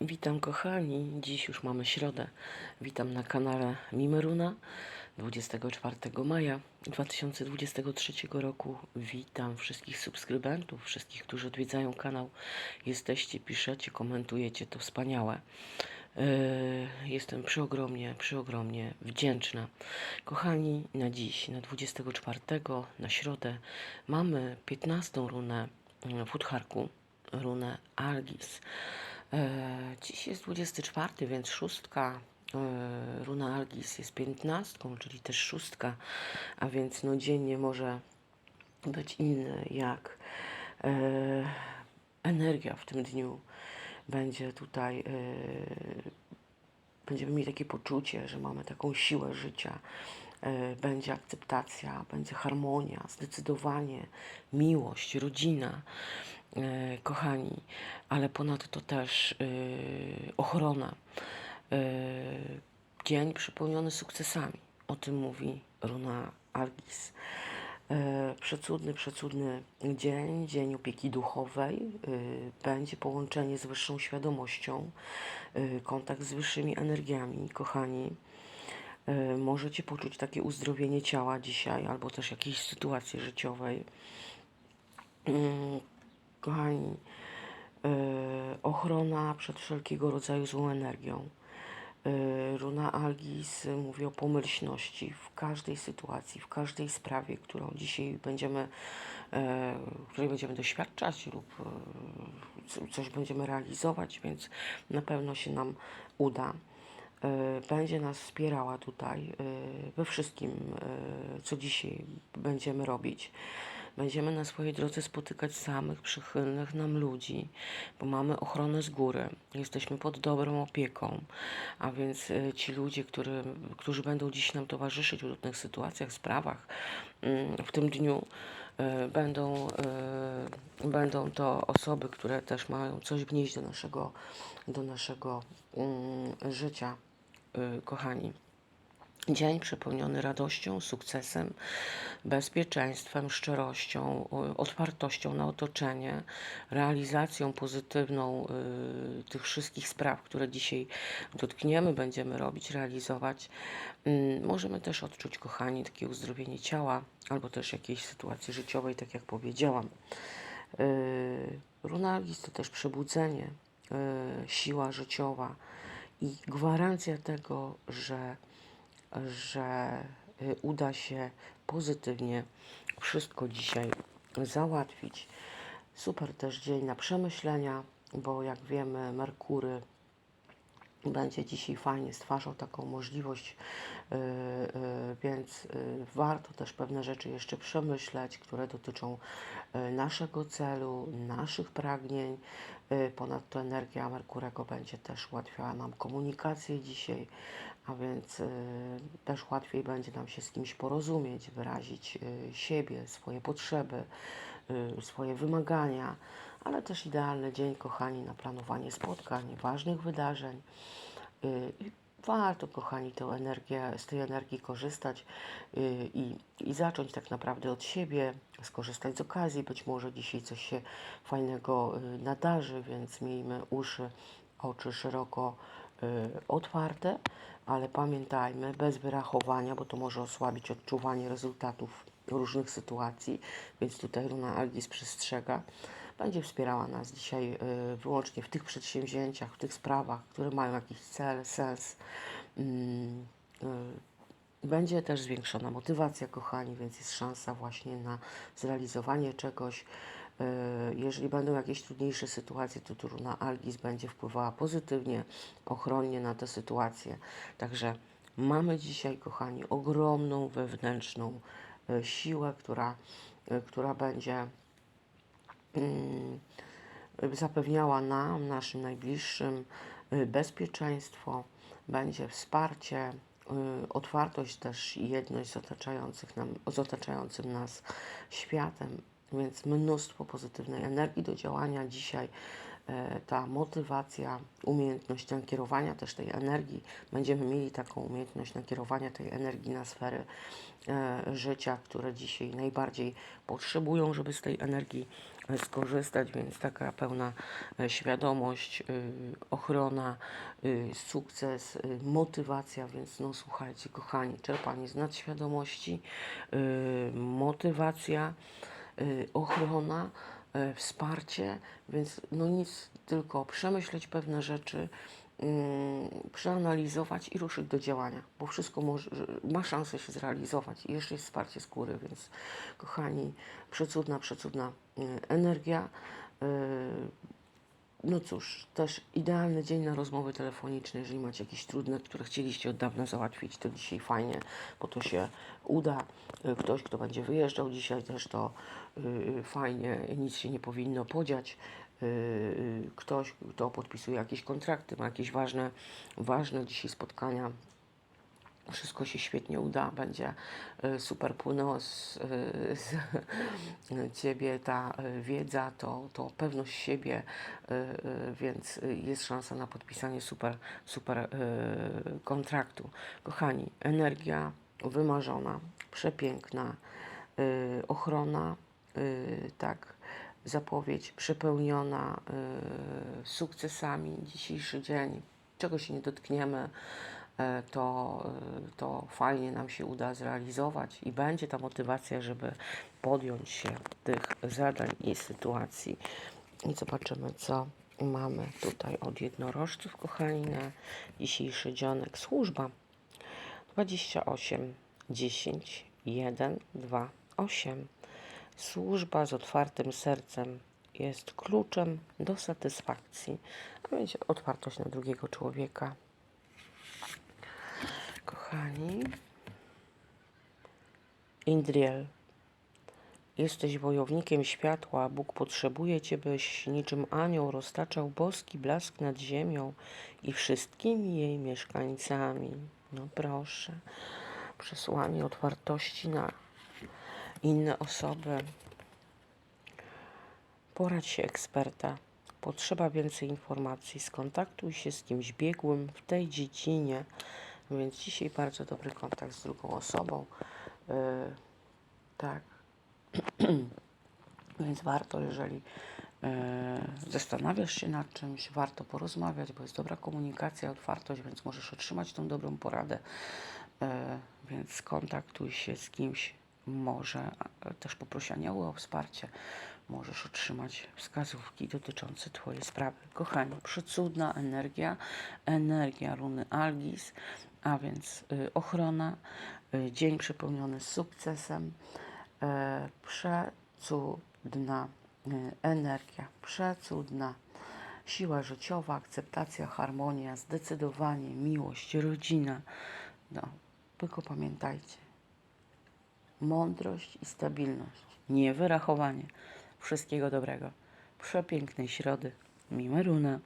Witam kochani, dziś już mamy środę. Witam na kanale Mimeruna 24 maja 2023 roku. Witam wszystkich subskrybentów, wszystkich, którzy odwiedzają kanał. Jesteście, piszecie, komentujecie, to wspaniałe. Yy, Jestem przeogromnie, przeogromnie wdzięczna. Kochani, na dziś, na 24, na środę, mamy 15 runę yy, w Utharku, runę Algis. E, Dziś jest 24, więc szóstka. e, Runa Algis jest 15, czyli też szóstka, a więc no dzień nie może być inny jak e, energia w tym dniu będzie tutaj będziemy mieli takie poczucie, że mamy taką siłę życia, będzie akceptacja, będzie harmonia, zdecydowanie, miłość, rodzina, kochani, ale ponadto też e, ochrona. E, Dzień przepełniony sukcesami. O tym mówi Runa Algis. E, Przecudny, przecudny dzień, dzień opieki duchowej. e, Będzie połączenie z wyższą świadomością, e, kontakt z wyższymi energiami, kochani. E, Możecie poczuć takie uzdrowienie ciała dzisiaj, albo też jakiejś sytuacji życiowej. Kochani, e, ochrona przed wszelkiego rodzaju złą energią. E, Runa Algis mówi o pomyślności w każdej sytuacji, w każdej sprawie, którą dzisiaj będziemy, e, której będziemy doświadczać lub co- coś będziemy realizować, więc na pewno się nam uda. Będzie nas wspierała tutaj we wszystkim, co dzisiaj będziemy robić. Będziemy na swojej drodze spotykać samych przychylnych nam ludzi, bo mamy ochronę z góry. Jesteśmy pod dobrą opieką, a więc e, ci ludzie, który, którzy będą dziś nam towarzyszyć w różnych sytuacjach, sprawach mm, w tym dniu, e, będą, e, będą to osoby, które też mają coś wnieść do naszego, do naszego mm, życia, kochani. Dzień przepełniony radością, sukcesem, bezpieczeństwem, szczerością, y, otwartością na otoczenie, realizacją pozytywną y, tych wszystkich spraw, które dzisiaj dotkniemy, będziemy robić, realizować. Mm, Możemy też odczuć, kochani, takie uzdrowienie ciała albo też jakiejś sytuacji życiowej, tak jak powiedziałam. Y, Runalgis to też przebudzenie, y, siła życiowa i gwarancja tego, że że y, uda się pozytywnie wszystko dzisiaj załatwić. Super też dzień na przemyślenia, bo jak wiemy, Merkury będzie dzisiaj fajnie stwarzał taką możliwość, yy, yy, więc yy, warto też pewne rzeczy jeszcze przemyśleć, które dotyczą yy, naszego celu, naszych pragnień. Yy, Ponadto energia Merkurego będzie też ułatwiała nam komunikację dzisiaj, a więc też łatwiej będzie nam się z kimś porozumieć, wyrazić siebie, swoje potrzeby, swoje wymagania, ale też idealny dzień, kochani, na planowanie spotkań, ważnych wydarzeń. Y, Warto, kochani, tę energię, z tej energii korzystać y, i, i zacząć tak naprawdę od siebie, skorzystać z okazji. Być może dzisiaj coś się fajnego y, nadarzy, więc miejmy uszy, oczy szeroko y, otwarte, ale pamiętajmy, bez wyrachowania, bo to może osłabić odczuwanie rezultatów różnych sytuacji, więc tutaj Runa Algis przestrzega. Będzie wspierała nas dzisiaj y, wyłącznie w tych przedsięwzięciach, w tych sprawach, które mają jakiś cel, sens. Mm, y, będzie też zwiększona motywacja, kochani, więc jest szansa właśnie na zrealizowanie czegoś. Y, Jeżeli będą jakieś trudniejsze sytuacje, to tu Runa Algis będzie wpływała pozytywnie, ochronnie na te sytuacje. Także mamy dzisiaj, kochani, ogromną wewnętrzną siłę, która, która będzie zapewniała nam, naszym najbliższym y, bezpieczeństwo, będzie wsparcie, y, otwartość też i jedność z, otaczających nam, z otaczającym nas światem, więc mnóstwo pozytywnej energii do działania dzisiaj. E, Ta motywacja, umiejętność nakierowania też tej energii, będziemy mieli taką umiejętność nakierowania tej energii na sfery e, życia, które dzisiaj najbardziej potrzebują, żeby z tej energii e, skorzystać, więc taka pełna świadomość, y, ochrona, y, sukces, y, motywacja, więc no słuchajcie, kochani, czerpanie z nadświadomości, motywacja, ochrona, wsparcie, więc no nic, tylko przemyśleć pewne rzeczy, mm, przeanalizować i ruszyć do działania, bo wszystko może, ma szansę się zrealizować i jeszcze jest wsparcie z góry, więc kochani, przecudna, przecudna y, energia. No cóż, też idealny dzień na rozmowy telefoniczne, jeżeli macie jakieś trudne, które chcieliście od dawna załatwić, to dzisiaj fajnie, bo to się uda. Y, Ktoś, kto będzie wyjeżdżał dzisiaj też, to y, fajnie, nic się nie powinno podziać. Y, y, Ktoś, kto podpisuje jakieś kontrakty, ma jakieś ważne, ważne dzisiaj spotkania, wszystko się świetnie uda, będzie y, super płynęło z, y, z Ciebie ta wiedza, to, to pewność siebie, więc jest szansa na podpisanie super, super kontraktu. Kochani, energia wymarzona, przepiękna, ochrona, tak, zapowiedź przepełniona sukcesami. Dzisiejszy dzień, czego się nie dotkniemy, e, to, y, to fajnie nam się uda zrealizować i będzie ta motywacja, żeby podjąć się tych zadań i sytuacji. I zobaczymy, co mamy tutaj od jednorożców, kochani, na dzisiejszy dzionek. Służba 28, 10, 1, 2, 8. Służba z otwartym sercem jest kluczem do satysfakcji, a więc otwartość na drugiego człowieka. Kochani, Indriel, jesteś wojownikiem światła, Bóg potrzebuje Cię, byś niczym anioł roztaczał boski blask nad ziemią i wszystkimi jej mieszkańcami. No proszę, przesłanie otwartości na inne osoby. Poradź się eksperta. Potrzeba więcej informacji. Skontaktuj się z kimś biegłym w tej dziedzinie. Więc dzisiaj bardzo dobry kontakt z drugą osobą. Yy, tak. Więc warto, jeżeli e, zastanawiasz się nad czymś, warto porozmawiać, bo jest dobra komunikacja, otwartość, więc możesz otrzymać tą dobrą poradę. E, więc skontaktuj się z kimś, może też poprosi anioła o wsparcie. Możesz otrzymać wskazówki dotyczące Twojej sprawy. Kochani, przecudna energia, energia runy Algis, a więc y, ochrona, y, dzień przepełniony sukcesem, e, przecudna y, energia, przecudna siła życiowa, akceptacja, harmonia, zdecydowanie, miłość, rodzina. No, tylko pamiętajcie, mądrość i stabilność, nie wyrachowanie. Wszystkiego dobrego. Przepięknej środy. Miłe runa.